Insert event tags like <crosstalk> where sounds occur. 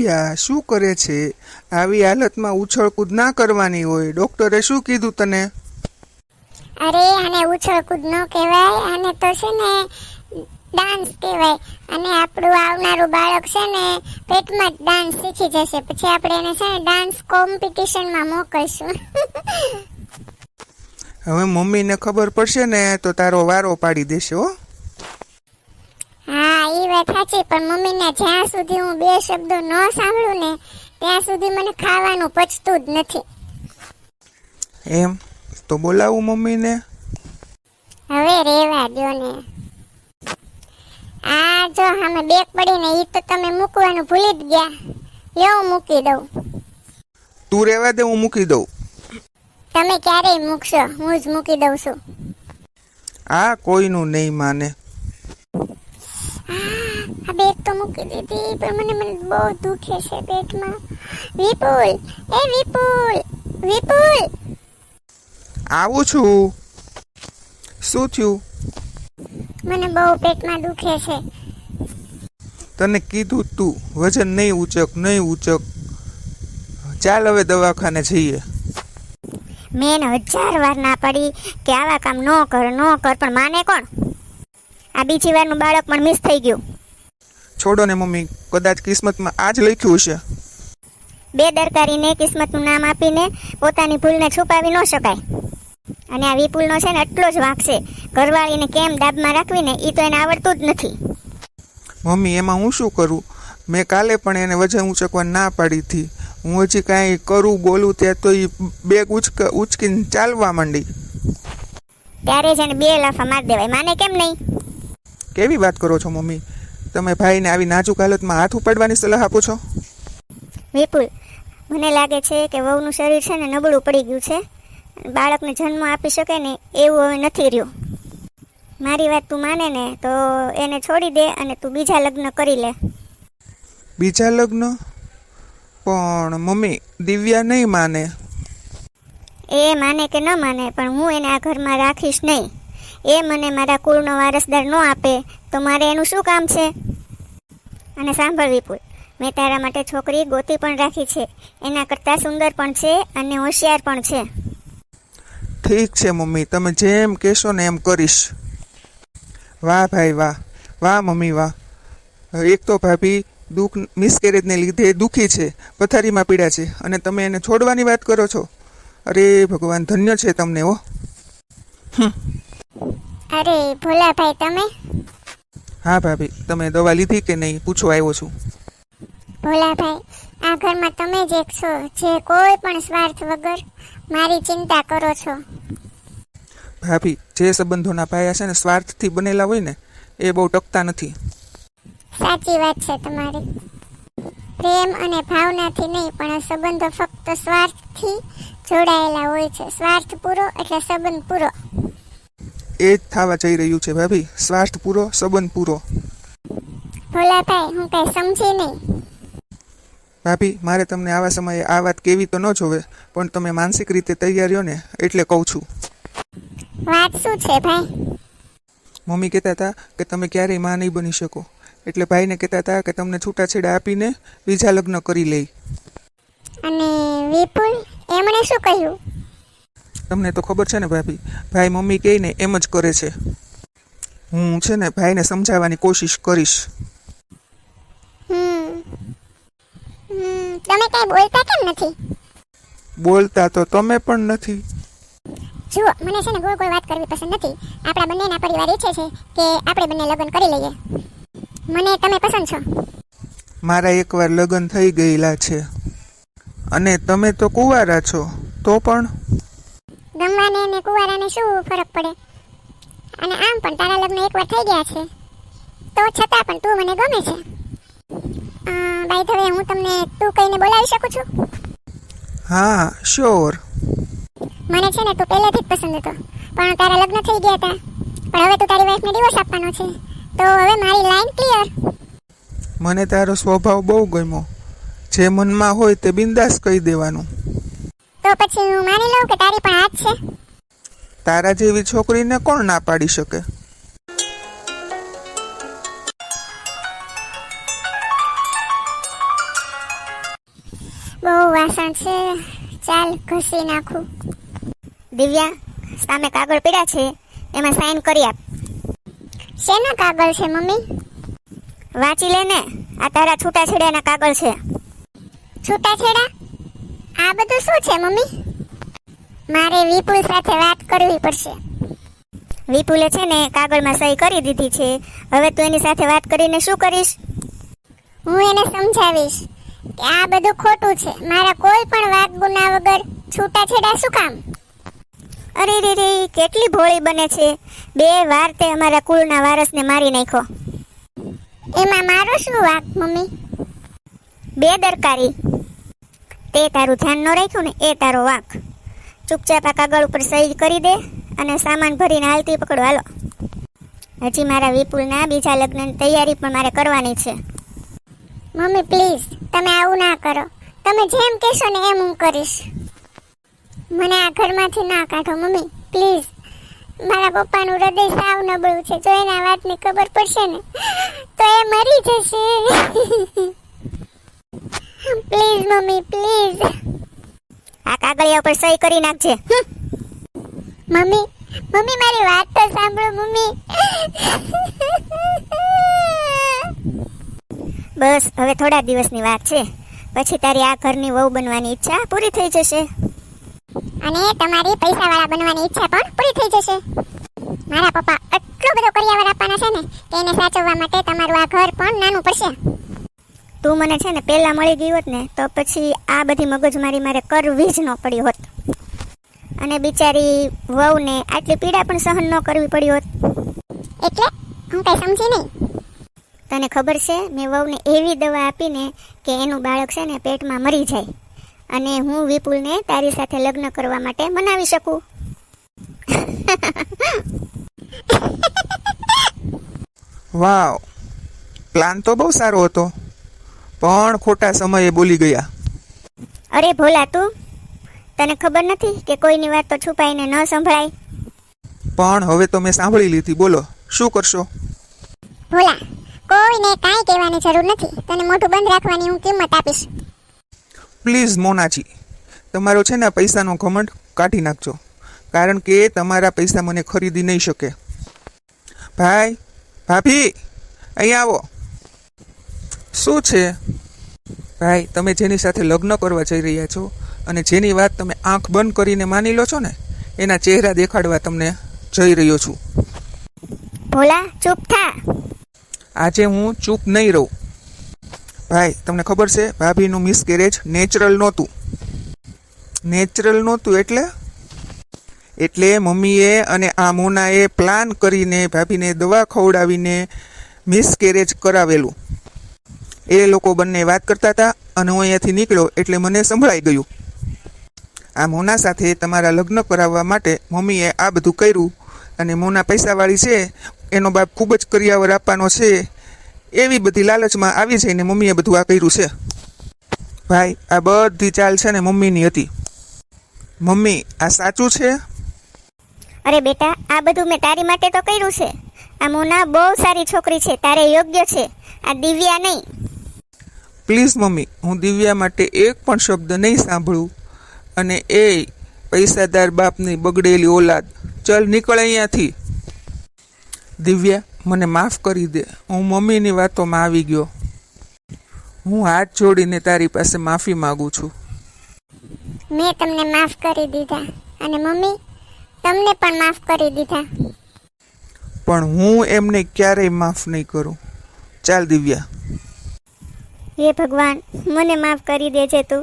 દિવ્યા શું કરે છે? આવી હાલતમાં ઉછળકૂદ ના કરવાની હોય. ડોક્ટરે શું કીધું તને? અરે આને ઉછળકૂદ ન કહેવાય આને તો છે ને ડાન્સ કહેવાય. અને આપણું આવનારું બાળક છે ને પેટમાં જ ડાન્સ શીખી જશે. પછી આપણે એને છે ને ડાન્સ કોમ્પિટિશનમાં મોકલશું. હવે મમ્મીને ખબર પડશે ને તો તારો વારો પાડી દેશે હો. એ વાત સાચી પણ મમ્મીને જ્યાં સુધી હું બે શબ્દો ન સાંભળું ને ત્યાં સુધી મને ખાવાનું પચતું જ નથી. એમ? તો બોલાવું મમ્મીને? હવે રેવા દો ને. આ જો સામે બેગ પડીને ઈ તો તમે મૂકવાનું ભૂલી જ ગયા. લ્યો મૂકી દઉં. તું રેવા દે હું મૂકી દઉં. તમે ક્યારેય મૂકશો હું જ મૂકી દઉં છું. આ કોઈનું નહીં માને. આ બેગ તો મૂકી દીધી. પણ મને મને બહુ દુખે છે પેટમાં વિપુલ! એ વિપુલ! વિપુલ! આવું છું. શું થયું? મને બહુ પેટમાં દુખે છે. તને કીધું તું વજન નહીં ઊંચક નહીં ઉચક. ચાલ હવે દવાખાને જઈએ. મેં હજાર વાર ના પડી કે આવા કામ ન કર ન કર પણ માને કોણ? આ બીજી વારનું બાળક પણ મિસ થઈ ગયું. છોડો ને મમ્મી કદાચ કિસ્મતમાં આ જ લખ્યું છે બેદરકારીને કિસ્મતનું નામ આપીને પોતાની ભૂલને છુપાવી ન શકાય. અને આ વિપુલનો છે ને એટલો જ વાંક છે. ઘરવાળીને કેમ દાબમાં રાખવીને એ તો એને આવડતું જ નથી. મમ્મી એમાં હું શું કરું? મેં કાલે પણ એને વજન ઉચકવા ના પાડી હતી. હું હજી કાંઈ કરું બોલું ત્યાં તો એ બેગ ઉચક ઉચકીને ચાલવા માંડી. ત્યારે જ એને બે લાફા મારી દેવાય. માને કેમ નહીં? કેવી વાત કરો છો મમ્મી? તમે ભાઈને આવી નાજુક હાલતમાં હાથ ઉપાડવાની સલાહ આપો છો? વિપુલ મને લાગે છે કે વહુનું શરીર છે ને નબળું પડી ગયું છે. બાળકને જન્મ આપી શકે ને એવું હવે નથી રહ્યું. મારી વાત તું માને ને તો એને છોડી દે અને તું બીજા લગ્ન કરી લે. બીજા લગ્ન? પણ મમ્મી દિવ્યા નહીં માને. એ માને કે ન માને પણ હું એને આ ઘરમાં રાખીશ નહીં. એ મને મારા કુળનો વારસદાર ન આપે, તો મારે એનું શું કામ છે? અને સાંભળ વિપુલ, મેં તારા માટે છોકરી ગોતી પણ રાખી છે. એના કરતાં સુંદર પણ છે અને હોશિયાર પણ છે. ઠીક છે, મમ્મી. તમે જેમ કહેશો ને એમ કરીશ. વાહ ભાઈ, વાહ. વાહ, મમ્મી, વાહ. એક તો ભાભી દુઃખ, મિસકેરેજને લીધે દુઃખી છે, પથારીમાં પીડા છે, અને તમે એને છોડવાની વાત કરો છો? અરે, ભગવાન, ધન્ય છે તમને, હો. અરે ભોલાભાઈ તમે? હા ભાભી તમે દવા લીધી કે નહીં? પૂછવા આવ્યો છું. ભોલાભાઈ આ ઘરમાં તમે જ એક છો. જે કોઈ પણ સ્વાર્થ વગર મારી ચિંતા કરો છો. ભાભી જે સંબંધોના પાયા છે ને સ્વાર્થથી બનેલા હોય ને એ બહુ ટકતા નથી. સાચી વાત છે તમારી. પ્રેમ અને ભાવનાથી નહીં પણ આ સંબંધો ફક્ત સ્વાર્થથી જોડાયેલા હોય છે. સ્વાર્થ પૂરો એટલે સંબંધ પૂરો. એ જ થવા જઈ રહ્યું છે ભાભી. સ્વાર્થ પૂરો સંબંધ પૂરો. ભોલાભાઈ હું કઈ સમજી નહીં. ભાભી મારે તમને આવા સમયે આ વાત કેવી તો ન જોવે પણ તમે માનસિક રીતે તૈયાર રહ્યો ને એટલે કહું છું. વાત શું છે ભાઈ? મમ્મી કહેતા હતા કે તમે ક્યારેયમાં નહીં બની શકો. એટલે ભાઈને કહેતા હતા કે તમને છૂટાછેડા આપીને બીજા લગ્ન કરી લે અને વિપુલ એમણે શું કહ્યું? તમને તો ખબર છે ને ભાભી? ભાઈ મમ્મી કહે ને એમ જ કરે છે. હું છે ને ભાઈને સમજાવવાની કોશિશ કરીશ. તમે કઈ બોલતા કેમ નથી? બોલતા તો તમે પણ નથી. જુઓ મને છે ને કોઈ કોઈ વાત કરવી પસંદ નથી. આપણા બંનેના પરિવાર ઈચ્છે છે કે આપણે બંને લગ્ન કરી લઈએ. મને તમે પસંદ છો? મારા એકવાર લગ્ન થઈ ગયેલા છે. અને તમે તો કુંવારા છો. તો પણ? ગમવાને અને કુંવારાને શું ફરક પડે? અને આમ પણ તારા લગ્ન એકવાર થઈ ગયા છે. તો છતાં પણ તું મને ગમે છે. બાય ધ વે હું તમને તું કહીને બોલાવી શકું છું? હા શ્યોર મને છે ને તું પહેલેથી જ પસંદ હતો. પણ તારા લગ્ન થઈ ગયા હતા. પણ હવે તું તારી વાઈફને ડિવોર્સ આપવાનો છે. તો હવે મારી લાઈન ક્લિયર મને તારો સ્વભાવ બહુ ગમ્યો. જે મનમાં હોય તે બિંદાસ કહી દેવાનું. તો પછી હું માની લઉં કે તારી પણ હાથ છે. તારા જેવી છોકરીને કોણ ના પાડી શકે? વાસણ છે. ચાલ ઘસી નાખું. દિવ્યા સામે કાગળ પડ્યા છે. એમાં સાઈન કરી આપ. શેના કાગળ છે મમ્મી? વાંચી લે ને. આ તારા છૂટાછેડાના કાગળ છે. છૂટાછેડા? આ બધું શું છે, મમ્મી? મારે વિપુલ સાથે વાત કરવી પડશે. વિપુલે છે ને કાગળમાં સહી કરી દીધી છે. હવે તું એની સાથે વાત કરીને શું કરીશ? હું એને સમજાવીશ કે આ બધું ખોટું છે. મારા કોઈ પણ વાત ગુના વગર છૂટાછેડા શું કામ? અરે રે રે, કેટલી ભોળી બને છે. બે વાર તે અમારા કુળના વારસને મારી નાખ્યો. એમાં મારો શું વાક, મમ્મી? બે દરકારી તે તારું ધ્યાન ન રાખ્યું ને એ તારો વાંક. ચૂપચાપ આ કાગળ ઉપર સહી કરી દે અને સામાન ભરીને હાલતી પકડો. હાલો. હજી મારા વિપુલના બીજા લગ્નની તૈયારી પણ મારે કરવાની છે. મમ્મી, પ્લીઝ, તમે આવું ના કરો. તમે જેમ કહેશો ને એમ હું કરીશ. મને આ ઘરમાંથી ના કાઢો, મમ્મી, પ્લીઝ. મારા પપ્પાનું હૃદય સાવ નબળું છે. જો એના વાતની ખબર પડશે ને, તો એ મરી જશે. <laughs> પ્લીઝ મમ્મી પ્લીઝ આ કાગળિયા ઉપર સહી કરી નાખજે. મમ્મી મમ્મી મારી વાત તો સાંભળો મમ્મી બસ હવે થોડા દિવસની વાત છે. પછી તારી આ ઘરની વહુ બનવાની ઈચ્છા પૂરી થઈ જશે. અને તમારી પૈસાવાળા બનવાની ઈચ્છા પણ પૂરી થઈ જશે. મારા પપ્પા એટલો બધો કરિયાવર આપવાના છે ને કે એને સાચવવા માટે તમારું આ ઘર પણ નાનું પડશે. તું મને છે ને પહેલાં મળી ગઈ હોત ને તો પછી આ બધી મગજમારી મારે કરવી જ ન પડી હોત. અને બિચારી વહુને આટલી પીડા પણ સહન ન કરવી પડી હોત. એટલે? હું કઈ સમજી નહીં. તને ખબર છે મેં વહુને એવી દવા આપીને કે એનું બાળક છે ને પેટમાં મરી જાય. અને હું વિપુલને તારી સાથે લગ્ન કરવા માટે મનાવી શકું. વાવ. પ્લાન તો બહુ સારો હતો. પણ ખોટા સમયે બોલી ગયા. અરે ભોલા તું તને ખબર નથી કે કોઈની વાત તો છુપાઈને ન સંભળાય? પણ હવે તો મેં સાંભળી લીધી બોલો શું કરશો? ભોલા કોઈને કાંઈ કહેવાની જરૂર નથી. તને મોઢું બંધ રાખવાની હું કિંમત આપીશ. પ્લીઝ મોનાજી તમારો છે ને પૈસાનો ઘમંડ કાઢી નાખજો. કારણ કે તમારા પૈસા મને ખરીદી નહીં શકે. ભાઈ ભાભી અહીંયા આવો. શું છે? ભાઈ તમે જેની સાથે લગ્ન કરવા જઈ રહ્યા છો અને જેની વાત તમે આંખ બંધ કરીને માની લો છો ને એના ચહેરા દેખાડવા તમને જઈ રહ્યો છું. ભોલા ચૂપ થા. આજે હું ચૂપ નહીં રહું. ભાઈ તમને ખબર છે ભાભીનું મિસકેરેજ નેચરલ નહોતું. નેચરલ નહોતું એટલે? એટલે મમ્મીએ અને આ મોનાએ પ્લાન કરીને ભાભીને દવા ખવડાવીને મિસકેરેજ કરાવેલું. એ લોકો બંને વાત કરતા હતા અને હું અહીંયાથી નીકળ્યો એટલે મને સંભળાઈ ગયું. આ મોના સાથે તમારા લગ્ન કરાવવા માટે મમ્મીએ આ બધું કર્યું અને મોના પૈસાવાળી છે, એનો બાપ ખૂબ જ કરિયાવર આપવાનો છે, એવી બધી લાલચમાં આવી જઈને મમ્મીએ બધું આ કર્યું છે. ભાઈ, આ બધી ચાલ છે ને મમ્મીની હતી. મમ્મી, આ સાચું છે? અરે બેટા, આ બધું મેં તારી માટે તો કર્યું છે. આ મોના બહુ સારી છોકરી છે, તારે યોગ્ય છે. આ દિવ્યા નહીં. પ્લીઝ મમ્મી હું દિવ્યા માટે એક પણ શબ્દ નહીં સાંભળું. અને એ પૈસાદાર બાપની બગડેલી ઓલાદ. ચલ નીકળ અહીંયાથી. દિવ્યા મને માફ કરી દે. હું મમ્મીની વાતોમાં આવી ગયો. હું હાથ જોડીને તારી પાસે માફી માગું છું. મેં તમને માફ કરી દીધા. અને મમ્મી તમને પણ માફ કરી દીધા. પણ હું એમને ક્યારેય માફ નહીં કરું. ચાલ દિવ્યા. હે ભગવાન મને માફ કરી દેજે તું.